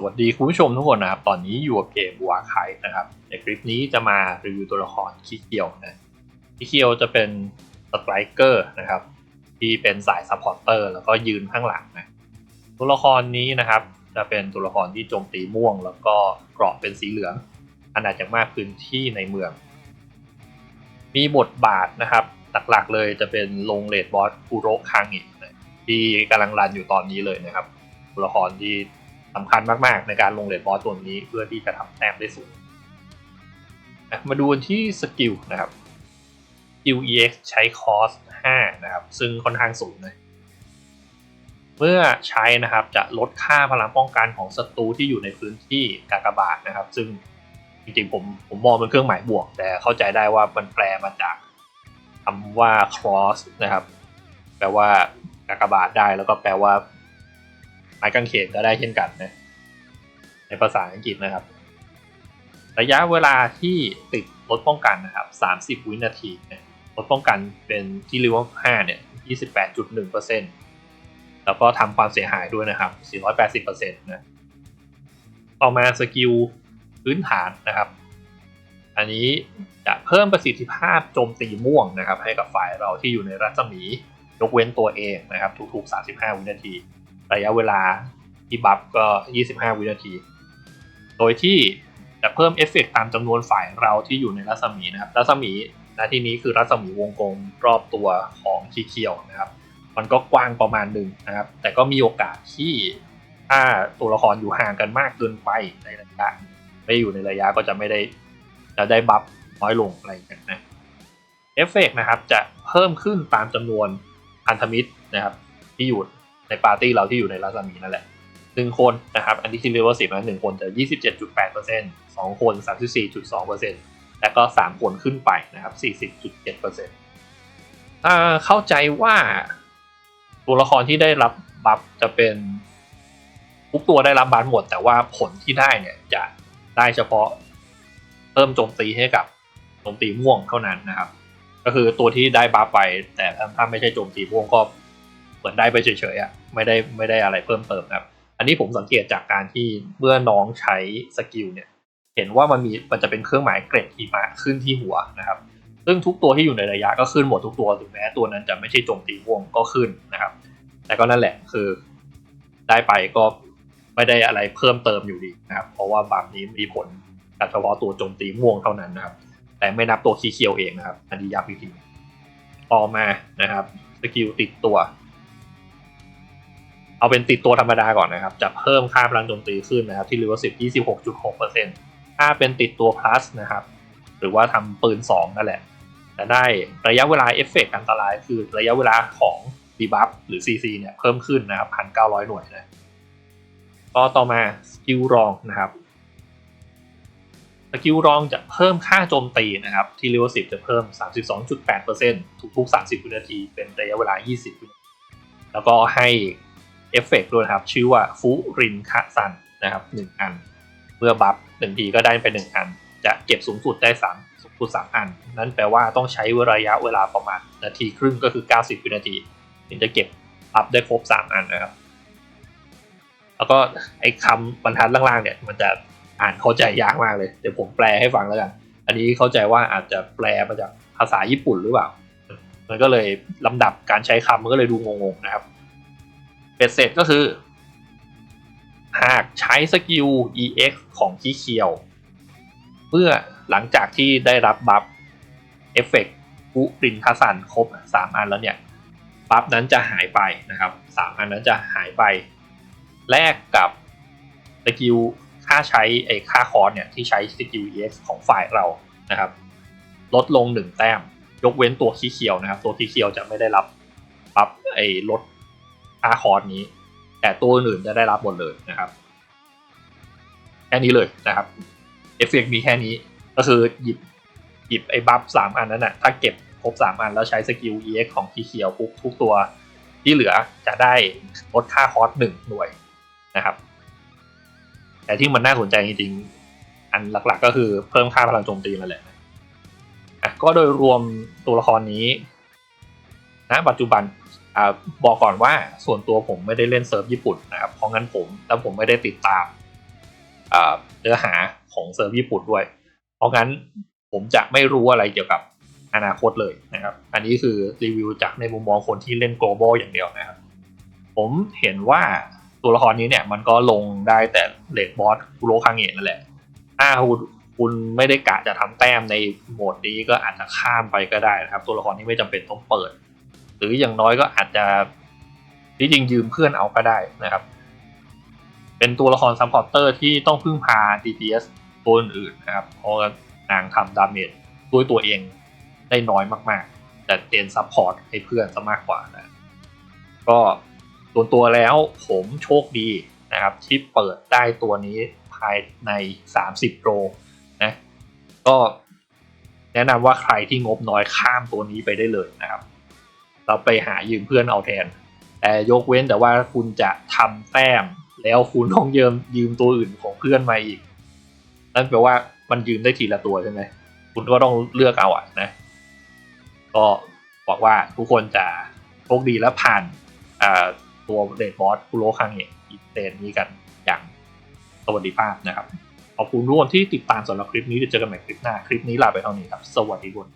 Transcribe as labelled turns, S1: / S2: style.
S1: สวัสดีคุณผู้ชมทุกคนนะครับ ตอนนี้อยู่กับเกมวาไคนะครับ ในคลิปนี้จะมารีวิวตัวละครคิเคียวนะคิเคียวจะเป็นสไตรเกอร์นะครับ ที่เป็นสายซัพพอร์เตอร์แล้วก็ยืนข้างหลังนะตัวละครนี้นะครับ จะเป็นตัวละครที่โจมตีม่วง แล้วก็เกราะเป็นสีเหลืองขนาดอย่างมากพื้นที่ในเมือง มีบทบาทนะครับหลักๆเลยจะเป็นลงเลดบอสคูโรคังอินะที่กำลังรันอยู่ตอนนี้เลยนะครับตัวละครที่ สำคัญมากๆ ในการลงเลดบอสตัวนี้เพื่อที่จะทำแต้มได้สูงมาดูที่สกิลนะครับสกิล EX ใช้คอส5นะครับ ซึ่งค่อนข้างสูงนะเมื่อใช้นะครับจะลดค่าพลังป้องกันของศัตรูที่อยู่ในพื้นที่กากบาทนะครับ ซึ่งจริงๆผมผมมองเป็นเครื่องหมายบวก แต่เข้าใจได้ว่ามันแปลมาจากคำว่า cross นะครับ แปลว่ากากบาทได้แล้วก็แปลว่า ไม้กางเขนก็ได้เช่นกันนะในภาษาอังกฤษนะครับ ระยะเวลาที่ติดลดป้องกันนะครับ 30 วินาทีนะลดป้องกันเป็นที่เรียกว่า5เนี่ย 28.1%แล้วก็ทำความเสียหายด้วยนะครับ 480%นะต่อมาสกิลพื้นฐานนะครับ อันนี้จะเพิ่มประสิทธิภาพโจมตีม่วงนะครับ ให้กับฝ่ายเราที่อยู่ในรัศมียกเว้นตัวเองนะครับ ทุกๆ 35 วินาที ระยะเวลาที่บัฟก็ 25 วินาที โดยที่จะเพิ่มเอฟเฟกตามจำนวนฝ่ายเราที่อยู่ในรัศมีนะครับ รัศมีณที่นี้คือรัศมีวงกลมรอบตัวของทีเคียวนะครับ มันก็กว้างประมาณหนึ่งนะครับ แต่ก็มีโอกาสที่ถ้าตัวละครอยู่ห่างกันมากเกินไปในระยะไม่อยู่ในระยะก็จะไม่ได้จะได้บัฟน้อยลงอะไรอย่างนี้นะเอฟเฟกนะครับจะเพิ่มขึ้นตามจำนวนพันธมิตรนะครับ ที่อยู่ ในปาร์ตี้เราที่อยู่ในรัศมีนั่นแหละหนึ่งคนนะครับ อันที่ที่เรียกว่าสิบนะหนึ่งคนจะยี่สิบเจ็ดจุดแปดเปอร์เซ็นต์สองคนสามสิบสี่จุดสองเปอร์เซ็นต์แล้วก็สามคนขึ้นไปนะครับสี่สิบจุดเจ็ดเปอร์เซ็นต์เข้าใจว่าตัวละครที่ได้รับบัฟจะเป็นทุกตัวได้รับบัฟหมด แต่ว่าผลที่ได้เนี่ยจะได้เฉพาะเพิ่มโจมตีให้กับโจมตีม่วงเท่านั้นนะครับ ก็คือตัวที่ได้บัฟไป แต่ถ้าไม่ใช่โจมตีม่วงก็ เหมือนได้ไปเฉยๆอะไม่ได้ไม่ได้อะไรเพิ่มเติมนะครับ อันนี้ผมสังเกตจากการที่เมื่อน้องใช้สกิลเนี่ยเห็นว่ามันมีมันจะเป็นเครื่องหมายเกรดหิมะขึ้นที่หัวนะครับ ซึ่งทุกตัวที่อยู่ในระยะก็ขึ้นหมดทุกตัวถึงแม้ตัวนั้นจะไม่ใช่โจมตีม่วงก็ขึ้นนะครับ แต่ก็นั่นแหละคือได้ไปก็ไม่ได้อะไรเพิ่มเติมอยู่ดีนะครับ เพราะว่าบัฟนี้มีผลเฉพาะตัวโจมตีม่วงเท่านั้นนะครับ แต่ไม่นับตัวคีเคียวเองนะครับ อันนี้ย้ำอีกทีต่อมานะครับสกิลติดตัว เอาเป็นติดตัวธรรมดาก่อนนะครับ จะเพิ่มค่าพลังโจมตีขึ้นนะครับ ที่รียกว่าสิบยี่สิบหกจุดหกเปอร์เซ็นต์ถ้าเป็นติดตัว plus นะครับ หรือว่าทำปืนสองนั่นแหละจะได้ระยะเวลาเอฟเฟกอันตราย คือระยะเวลาของดีบัฟหรือ CC เนี่ยเพิ่มขึ้นนะครับพันเก้าร้อยหน่วยนะก็ต่อมาสกิลรองนะครับสกิลรองจะเพิ่มค่าโจมตีนะครับ ที่รียกว่า10จะเพิ่ม 32.8%ทุกๆ 30 วินาที เป็นระยะเวลา 20 วินาทีแล้วก็ให้ เอฟเฟกด้วยครับ ชื่อว่าฟูรินคะซันนะครับ1อัน เมื่อบัฟหนึ่งทีก็ได้ไป1อัน จะเก็บสูงสุดได้3สูงสุด3อัน นั่นแปลว่าต้องใช้ระยะเวลาประมาณนาทีครึ่งก็คือ 90 วินาที ถึงจะเก็บอัพได้ครบ3อันนะครับ แล้วก็ไอ้คำบรรทัดล่างๆเนี่ยมันจะอ่านเข้าใจยากมากเลย เดี๋ยวผมแปลให้ฟังแล้วกัน อันนี้เข้าใจว่าอาจจะแปลมาจากภาษาญี่ปุ่นหรือเปล่า มันก็เลยลำดับการใช้คำมันก็เลยดูงงๆนะครับ เป็ดเสร็จก็คือ หากใช้สกิล EX ของขี้เคียว เมื่อหลังจากที่ได้รับบัฟเอฟเฟกต์กุรินคาสันครบ 3 อันแล้วเนี่ย บัฟนั้นจะหายไปนะครับ 3 อันนั้นจะหายไป แลกกับสกิลค่าใช้ไอ้ค่าคอร์สเนี่ยที่ใช้สกิล EX ของฝ่ายเรานะครับ ลดลงหนึ่งแต้ม ยกเว้นตัวขี้เคียวนะครับ ตัวขี้เคียวจะไม่ได้รับปรับไอ้ลด ค่าคอร์สนี้ แต่ตัวอื่นจะได้รับหมดเลยนะครับแค่นี้เลยนะครับเอฟเฟกมีแค่นี้ก็คือหยิบหยิบไอ้บัฟสามอันนั้นนะ่ะถ้าเก็บครบสามอันแล้วใช้สกิล EX ของขี้เคียวปุ๊บทุกตัวที่เหลือจะได้ลดค่าคอร์สหนึ่งหน่วยนะครับ แต่ที่มันน่าสนใจจริงๆ อันหลักๆก็คือเพิ่มค่าพลังโจมตีนั่นแหละก็โดยรวมตัวละครนี้ณปัจจุบัน บอกก่อนว่าส่วนตัวผมไม่ได้เล่นเซิร์ฟญี่ปุ่นนะครับ เพราะงั้นผมแล้วผมไม่ได้ติดตามเนื้อหาของเซิร์ฟญี่ปุ่นด้วย เพราะงั้นผมจะไม่รู้อะไรเกี่ยวกับอนาคตเลยนะครับ อันนี้คือรีวิวจากในมุมมองคนที่เล่น global อย่างเดียวนะครับ ผมเห็นว่าตัวละครนี้เนี่ยมันก็ลงได้แต่เลดบอสคุโรคังเอะนั่นแหละ ถ้าคุณคุณไม่ได้กะจะทำแต้มในโหมดนี้ก็อาจจะข้ามไปก็ได้นะครับ ตัวละครนี้ไม่จำเป็นต้องเปิด หรืออย่างน้อยก็อาจจะที่จริงยืมเพื่อนเอาก็ได้นะครับ เป็นตัวละครซัพพอร์เตอร์ที่ต้องพึ่งพา DPS ตัวอื่นนะครับ เพราะนางทำดาเมจด้วยตัวเองได้น้อยมากๆ แต่เตนซัพพอร์ตให้เพื่อนซะมากกว่านะก็ส่วนตัวแล้วผมโชคดีนะครับ ที่เปิดได้ตัวนี้ภายใน 30 โรนะก็แนะนำว่าใครที่งบน้อยข้ามตัวนี้ไปได้เลยนะครับ เราไปหายืมเพื่อนเอาแทน แต่ยกเว้นแต่ว่าคุณจะทำแต้ม แล้วคุณต้องยืมยืมตัวอื่นของเพื่อนมาอีก นั่นแปลว่ามันยืมได้ทีละตัวใช่ไหมคุณก็ต้องเลือกเอาอะนะ ก็บอกว่าทุกคนจะโชคดีและผ่านตัวเดดบอสคุโรคังเอะอีเตนนี้กันอย่างสวัสดิภาพนะครับ ขอบคุณทุกคนที่ติดตามสำหรับคลิปนี้เดี๋ยวเจอกันใหม่คลิปหน้า คลิปนี้ลาไปเท่านี้ครับ สวัสดีทุกคน